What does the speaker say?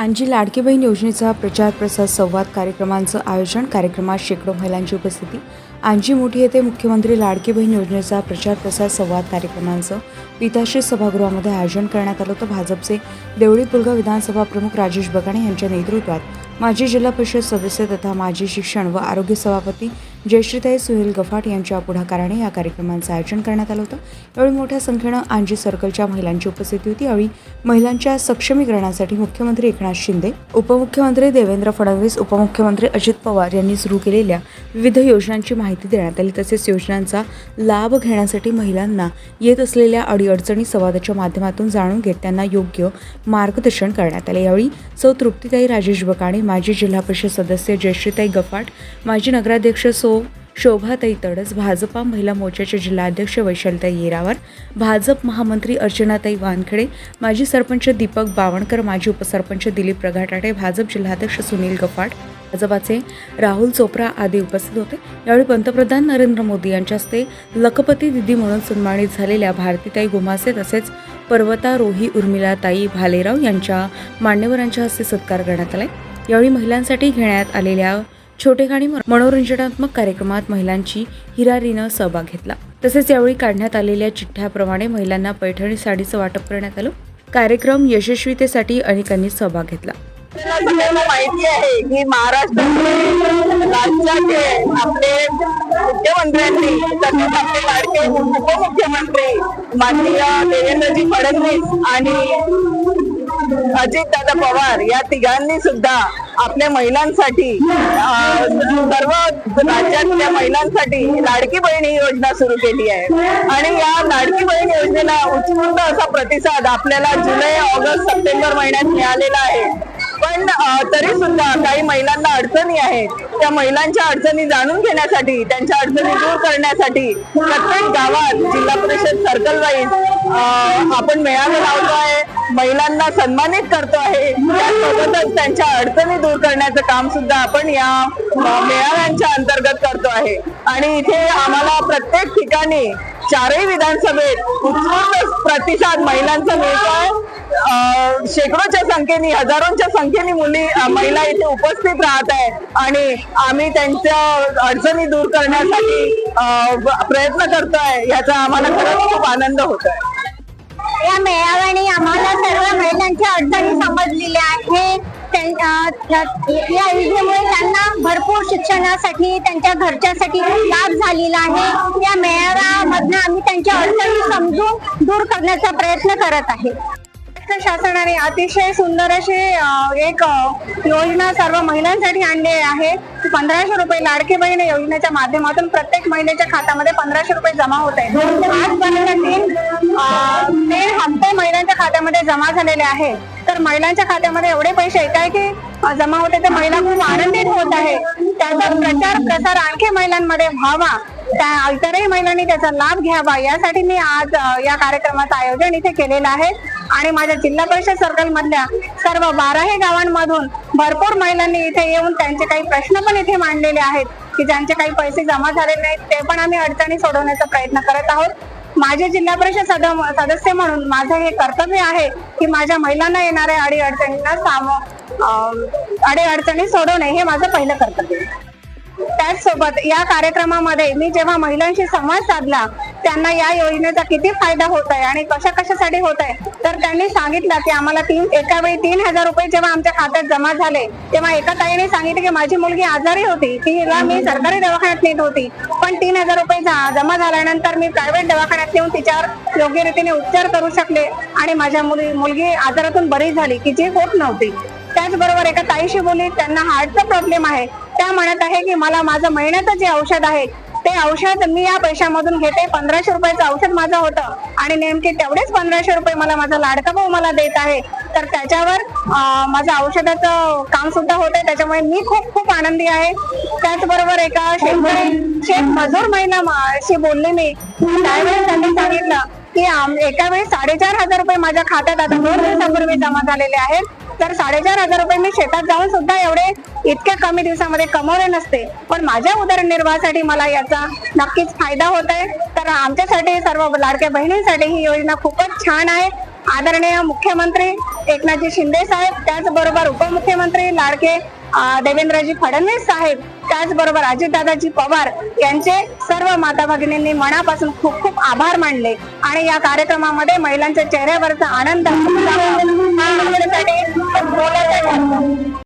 आणजी लाडकी बहीण योजनेचा प्रचार प्रसार संवाद कार्यक्रमांचं आयोजन कार्यक्रमात शेकडो महिलांची उपस्थिती. आणजी मोठी येथे मुख्यमंत्री लाडकी बहीण योजनेचा प्रचार प्रसार संवाद कार्यक्रमांचं पिताश्री सभागृहामध्ये आयोजन करण्यात आलं होतं. भाजपचे देवळी पुलगा विधानसभा प्रमुख राजेश बगाणे यांच्या नेतृत्वात माजी जिल्हा परिषद सदस्य तथा माजी शिक्षण व आरोग्य सभापती जयश्रीताई सुहेल गफाट यांच्या पुढाकाराने या कार्यक्रमांचं आयोजन करण्यात आलं होतं. यावेळी मोठ्या संख्येनं आंजी सर्कलच्या महिलांची उपस्थिती होती. यावेळी महिलांच्या सक्षमीकरणासाठी मुख्यमंत्री एकनाथ शिंदे उपमुख्यमंत्री देवेंद्र फडणवीस उपमुख्यमंत्री अजित पवार यांनी सुरू केलेल्या विविध योजनांची माहिती देण्यात आली. तसेच योजनांचा लाभ घेण्यासाठी महिलांना येत असलेल्या अडीअडचणी संवादाच्या माध्यमातून जाणून घेत त्यांना योग्य मार्गदर्शन करण्यात आले. यावेळी सौ तृप्तीताई राजेश बकाणे माजी जिल्हा परिषद सदस्य जयश्रीताई गफाट माजी नगराध्यक्ष सो शोभाताई तडस भाजपा महिला मोर्चाच्या जिल्हाध्यक्ष वैशालताई येरावार भाजप महामंत्री अर्चनाताई वानखेडे माजी सरपंच दीपक बावणकर माजी उपसरपंच दिलीप प्रघाटाटे भाजप जिल्हाध्यक्ष सुनील गफाट भाजपाचे राहुल चोप्रा आदी उपस्थित होते. यावेळी पंतप्रधान नरेंद्र मोदी यांच्या हस्ते लखपती दिदी म्हणून सन्मानित झालेल्या भारतीताई गुमासे तसेच पर्वतारोही उर्मिलाताई भालेराव यांच्या मान्यवरांच्या हस्ते सत्कार करण्यात आला यावेळी महिलांसाठी घेण्यात आलेल्या छोटेखानी मनोरंजनात्मक कार्यक्रमात महिलांची हिरारीनं सहभाग घेतला. तसेच यावेळी काढण्यात आलेल्या चिठ्ठ्याप्रमाणे महिलांना पैठणी साडीचं वाटप करण्यात आलं. कार्यक्रम यशस्वीतेसाठी अनेकांनी सहभाग घेतला. माहिती आहे की राज्याचे आपले मुख्यमंत्र्यांनी तसेच आपले लाडके उपमुख्यमंत्री माननीय देवेंद्रजी फडणवीस आणि अजितदादा पवार या तिघांनी सुद्धा आपल्या महिलांसाठी सर्व राज्यातल्या महिलांसाठी लाडकी बहीण ही योजना सुरू केली आहे. आणि या लाडकी बहीण योजनेला उत्स्फूर्त असा प्रतिसाद आपल्याला जुलै ऑगस्ट सप्टेंबर महिन्यात मिळालेला आहे. पण तरी सुद्धा काही महिलांना अडचणी आहेत. त्या महिलांच्या अडचणी जाणून घेण्यासाठी त्यांच्या अडचणी दूर करण्यासाठी प्रत्येक गावात जिल्हा परिषद सर्कल वाईज आपण मेळावे लावतो आहे महिलांना सन्मानित करतो आहे. त्यासोबतच त्यांच्या अडचणी दूर करण्याचं काम सुद्धा आपण या मेळाव्यांच्या अंतर्गत करतो आहे. आणि इथे आम्हाला प्रत्येक ठिकाणी चारही विधानसभेत उत्स्फूर्त प्रतिसाद महिलांचा मिळतोय. अ, शेकडोच्या संख्येने हजारोंच्या संख्येने मुली महिला इथे उपस्थित राहत आहे. आणि आम्ही त्यांच्या अडचणी दूर करण्यासाठी प्रयत्न करतोय. याचा आम्हाला खरंच खूप आनंद होतोय. या मेळाव्याने आम्हाला सर्व महिलांच्या अडचणी समजलेल्या आहेत. या योजनेमुळे त्यांना भरपूर शिक्षणासाठी त्यांच्या घरच्यासाठी लाभ झालेला आहे. या मेळाव्यामधनं आम्ही त्यांच्या अडचणी समजून दूर करण्याचा प्रयत्न करत आहे. महाराष्ट्र शासनाने अतिशय सुंदर अशी एक योजना सर्व महिलांसाठी आणली आहे. पंधराशे रुपये लाडकी बहीण योजनेच्या माध्यमातून प्रत्येक महिलेच्या खात्यामध्ये पंधराशे रुपये जमा होत आहे आजपर्यंत तीन तीन हप्ते महिलांच्या खात्यामध्ये जमा झालेले आहे तर महिलांच्या खात्यामध्ये एवढे पैसे येत आहे की जमा होते तर महिला खूप आनंदित होत आहे त्याचा प्रचार प्रसार आणखी महिलांमध्ये व्हावा. त्या इतरही महिलांनी त्याचा लाभ घ्यावा. यासाठी मी आज या कार्यक्रमाचं आयोजन इथे केलेलं आहे. आणि माझ्या जिल्हा परिषद सर्कल मधल्या सर्व बाराही गावांमधून भरपूर महिलांनी इथे येऊन त्यांचे काही प्रश्न पण इथे मांडलेले आहेत की ज्यांचे काही पैसे जमा झालेले नाहीत ते पण आम्ही अडचणी सोडवण्याचा प्रयत्न करत आहोत. माझे जिल्हा परिषद सदस्य म्हणून माझं हे कर्तव्य आहे की माझ्या महिलांना येणाऱ्या अडी अडचणींना सामो अडी अडचणी सोडवणे हे माझं पहिलं कर्तव्य आहे. त्याचसोबत या कार्यक्रमामध्ये मी जेव्हा महिलांशी संवाद साधला त्यांना या योजनेचा किती फायदा होत आहे आणि कशा कशासाठी होत आहे तर त्यांनी सांगितलं की आम्हाला तीन एका वेळी तीन हजार रुपये जेव्हा आमच्या खात्यात जमा झाले तेव्हा एका ताईने सांगितले की माझी मुलगी आजारी होती तिला मी सरकारी दवाखान्यात नेत होती पण तीन हजार रुपये जमा झाल्यानंतर मी प्रायव्हेट दवाखान्यात नेऊन तिच्यावर योग्य रीतीने उपचार करू शकले आणि माझ्या मुली मुलगी आजारातून बरी झाली की जी होत नव्हती. त्याचबरोबर एका ताईशी बोली त्यांना हार्टचा प्रॉब्लेम आहे त्या म्हणत आहे की मला माझं महिन्याचं जे औषध आहे ते औषध मी या पैशामधून घेते. पंधराशे रुपयाचं औषध माझं होतं. आणि नेमके तेवढेच पंधराशे रुपये मला माझा लाडका भाऊ मला देत आहे. तर त्याच्यावर माझं औषधाचं काम सुद्धा होतंय. त्याच्यामुळे मी खूप खूप आनंदी आहे. त्याचबरोबर एका शेतकरी शेत मजूर महिला शी बोलले मी. त्यावेळेस त्यांनी सांगितलं की एका वेळी साडेचार हजार रुपये माझ्या खात्यात आता दोन दिवसापूर्वी जमा झालेले आहेत. तर साडेचार हजार रुपये मी शेतात जाऊन सुद्धा एवढे इतक्या कमी दिवसामध्ये कमवले नसते. पण माझ्या उदरनिर्वाहासाठी मला याचा नक्कीच फायदा होत आहे. तर आमच्यासाठी सर्व लाडक्या बहिणींसाठी ही योजना खूपच छान आहे. आदरणीय मुख्यमंत्री एकनाथजी शिंदे साहेब त्याचबरोबर उपमुख्यमंत्री लाडके देवेंद्रजी फडणवीस साहेब त्याचबरोबर अजितदादाजी पवार यांचे सर्व माता भगिनींनी मनापासून खूप खूप आभार मानले. आणि या कार्यक्रमामध्ये महिलांच्या चेहऱ्यावरचा आनंद उत्साह हा. आपल्यासाठी